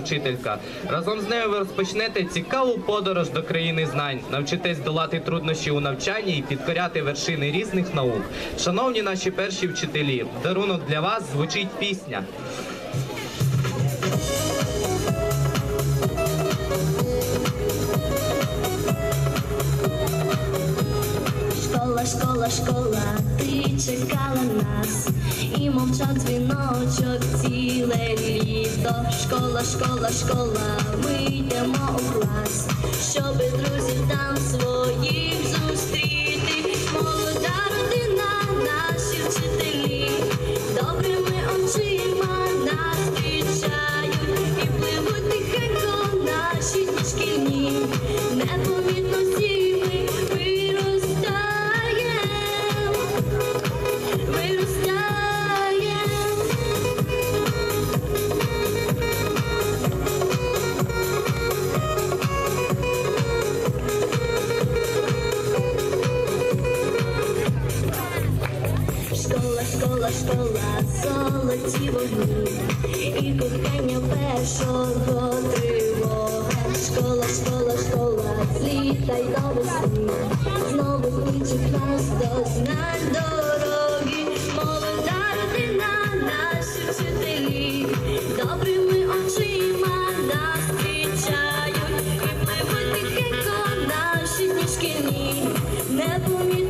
вчителька. Разом з нею ви розпочнете цікаву подорож до країни знань, навчитесь долати труднощі у навчанні і підкоряти вершини різних наук. Шановні наші перші вчителі, дарунок для вас звучить пісня. Школа, школа, ти чекала нас, і мовчав дзвіночок ціле літо. Школа, школа, школа, ми йдемо у клас, щоби друзів там своїх була школа, золоті вогні і кохання першого тривога. Школа, школа, школа, злітай до весни, знову кличуть нас до знань дороги, дарити на наші вчителі, добрими очима нас зустрічають, і пливуть тихенько наші сніжки, не помітно.